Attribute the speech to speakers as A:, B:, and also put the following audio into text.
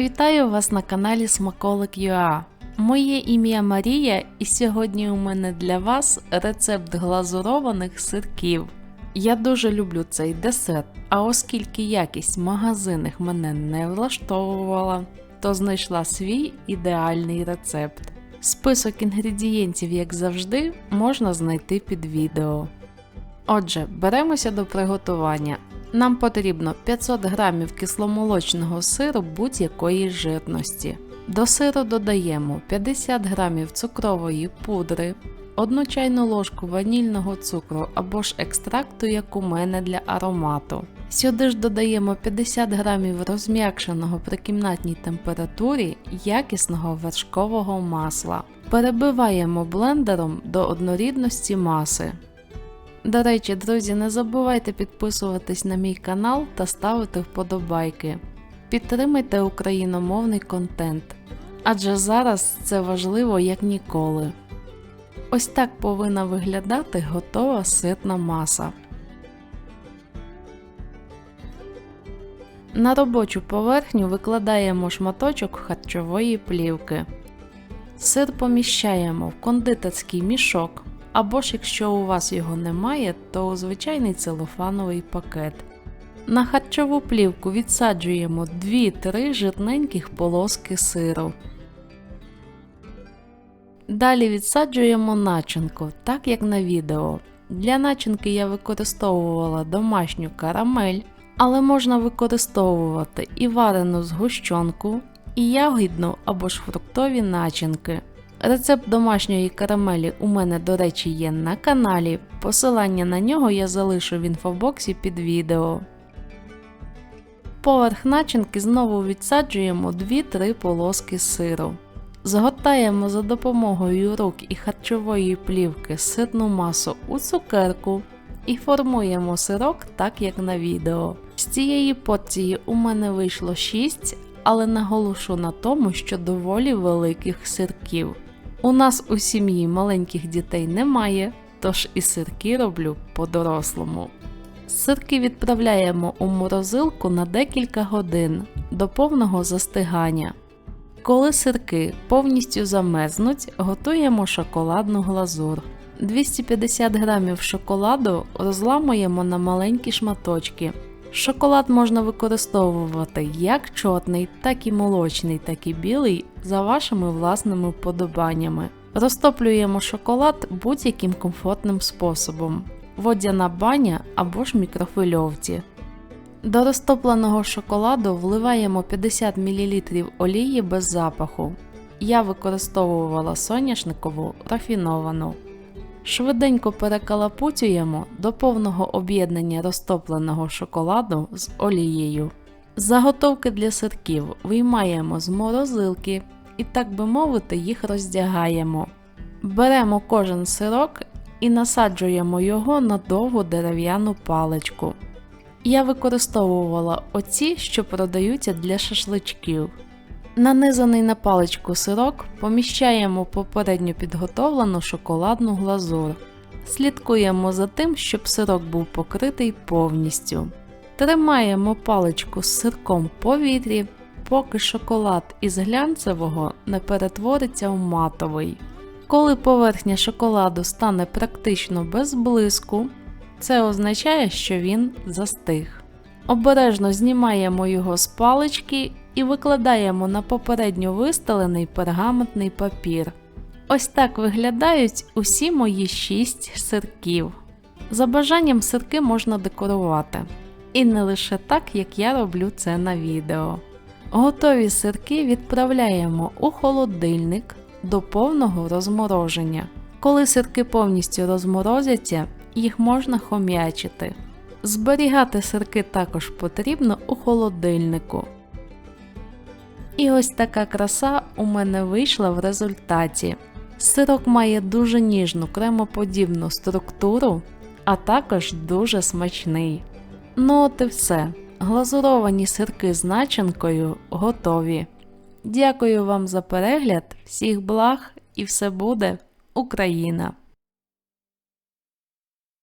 A: Вітаю вас на каналі Смаколик UA. Моє ім'я Марія, і сьогодні у мене для вас рецепт глазурованих сирків. Я дуже люблю цей десерт, а оскільки якість в мене не влаштовувала, то знайшла свій ідеальний рецепт. Список інгредієнтів, як завжди, можна знайти під відео. Отже, беремося до приготування. Нам потрібно 500 г кисломолочного сиру будь-якої жирності. До сиру додаємо 50 г цукрової пудри, 1 чайну ложку ванільного цукру або ж екстракту, як у мене для аромату. Сюди ж додаємо 50 г розм'якшеного при кімнатній температурі якісного вершкового масла. Перебиваємо блендером до однорідності маси. До речі, друзі, не забувайте підписуватись на мій канал та ставити вподобайки. Підтримайте україномовний контент, адже зараз це важливо як ніколи. Ось так повинна виглядати готова ситна маса. На робочу поверхню викладаємо шматочок харчової плівки. Сир поміщаємо в кондитерський мішок, або ж якщо у вас його немає, то звичайний целофановий пакет. На харчову плівку відсаджуємо 2-3 жирненьких полоски сиру. Далі відсаджуємо начинку, так як на відео. Для начинки я використовувала домашню карамель, але можна використовувати і варену згущенку, і ягідну або ж фруктові начинки. Рецепт домашньої карамелі у мене, до речі, є на каналі. Посилання на нього я залишу в інфобоксі під відео. Поверх начинки знову відсаджуємо 2-3 полоски сиру. Згортаємо за допомогою рук і харчової плівки сирну масу у цукерку і формуємо сирок так, як на відео. З цієї порції у мене вийшло 6, але наголошу на тому, що доволі великих сирків. У нас у сім'ї маленьких дітей немає, тож і сирки роблю по-дорослому. Сирки відправляємо у морозилку на декілька годин до повного застигання. Коли сирки повністю замерзнуть, готуємо шоколадну глазур. 250 г шоколаду розламуємо на маленькі шматочки. Шоколад можна використовувати як чорний, так і молочний, так і білий за вашими власними вподобаннями. Розтоплюємо шоколад будь-яким комфортним способом: водяна баня або ж мікрохвильовці. До розтопленого шоколаду вливаємо 50 мл олії без запаху. Я використовувала соняшникову рафіновану. Швиденько перекалапуцюємо до повного об'єднання розтопленого шоколаду з олією. Заготовки для сирків виймаємо з морозилки і, так би мовити, їх роздягаємо. Беремо кожен сирок і насаджуємо його на довгу дерев'яну паличку. Я використовувала оці, що продаються для шашличків. Нанизаний на паличку сирок поміщаємо попередньо підготовлену шоколадну глазур. Слідкуємо за тим, щоб сирок був покритий повністю. Тримаємо паличку з сирком в повітрі, поки шоколад із глянцевого не перетвориться в матовий. Коли поверхня шоколаду стане практично без блиску, це означає, що він застиг. Обережно знімаємо його з палички і викладаємо на попередньо вистелений пергаментний папір. Ось так виглядають усі мої 6 сирків. За бажанням сирки можна декорувати. І не лише так, як я роблю це на відео. Готові сирки відправляємо у холодильник до повного розмороження. Коли сирки повністю розморозяться, їх можна хом'ячити. Зберігати сирки також потрібно у холодильнику. І ось така краса у мене вийшла в результаті. Сирок має дуже ніжну кремоподібну структуру, а також дуже смачний. Ну от і все. Глазуровані сирки з начинкою готові. Дякую вам за перегляд, всіх благ і все буде Україна!